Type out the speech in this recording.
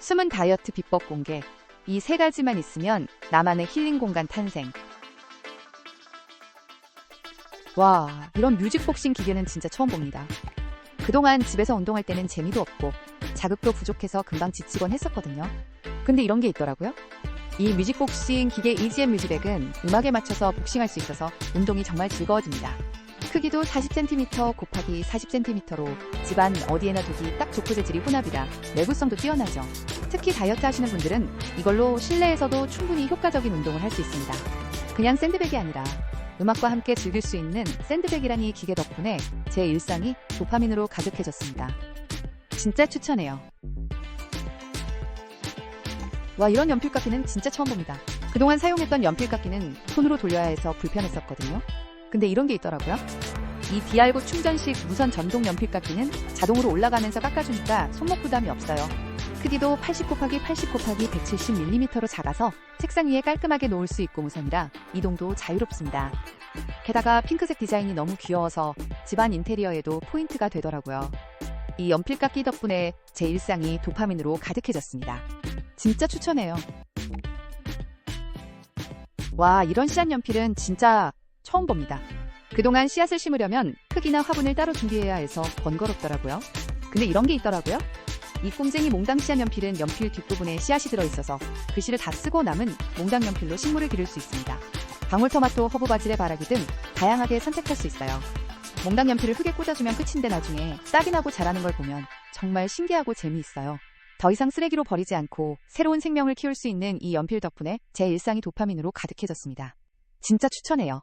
숨은 다이어트 비법 공개. 이 세 가지만 있으면 나만의 힐링 공간 탄생. 와, 이런 뮤직복싱 기계는 진짜 처음 봅니다. 그동안 집에서 운동할 때는 재미도 없고 자극도 부족해서 금방 지치곤 했었거든요. 근데 이런 게 있더라고요. 이 뮤직복싱 기계 EGM 뮤직백은 음악에 맞춰서 복싱할 수 있어서 운동이 정말 즐거워집니다. 크기도 40cm 곱하기 40cm로 집안 어디에나 두기 딱 좋고 재질이 혼합이라 내구성도 뛰어나죠. 특히 다이어트 하시는 분들은 이걸로 실내에서도 충분히 효과적인 운동을 할 수 있습니다. 그냥 샌드백이 아니라 음악과 함께 즐길 수 있는 샌드백이라는 이 기계 덕분에 제 일상이 도파민으로 가득해졌습니다. 진짜 추천해요. 와 이런 연필깎이는 진짜 처음 봅니다. 그동안 사용했던 연필깎이는 손으로 돌려야 해서 불편했었거든요. 근데 이런 게 있더라고요. 이 디알고 충전식 무선 전동 연필깎이는 자동으로 올라가면서 깎아주니까 손목 부담이 없어요. 크기도 80 곱하기 80 곱하기 170mm로 작아서 책상 위에 깔끔하게 놓을 수 있고 무선이라 이동도 자유롭습니다. 게다가 핑크색 디자인이 너무 귀여워서 집안 인테리어에도 포인트가 되더라고요. 이 연필깎이 덕분에 제 일상이 도파민으로 가득해졌습니다. 진짜 추천해요. 와, 이런 씨앗 연필은 진짜 처음 봅니다. 그동안 씨앗을 심으려면 크기나 화분을 따로 준비해야 해서 번거롭더라고요. 근데 이런 게 있더라고요. 이 꼼쟁이 몽당 씨앗 연필은 연필 뒷부분에 씨앗이 들어있어서 글씨를 다 쓰고 남은 몽당 연필로 식물을 기를 수 있습니다. 방울토마토, 허브 바질의 바라기 등 다양하게 선택할 수 있어요. 몽당 연필을 흙에 꽂아주면 끝인데 나중에 싹이 나고 자라는 걸 보면 정말 신기하고 재미있어요. 더 이상 쓰레기로 버리지 않고 새로운 생명을 키울 수 있는 이 연필 덕분에 제 일상이 도파민으로 가득해졌습니다. 진짜 추천해요.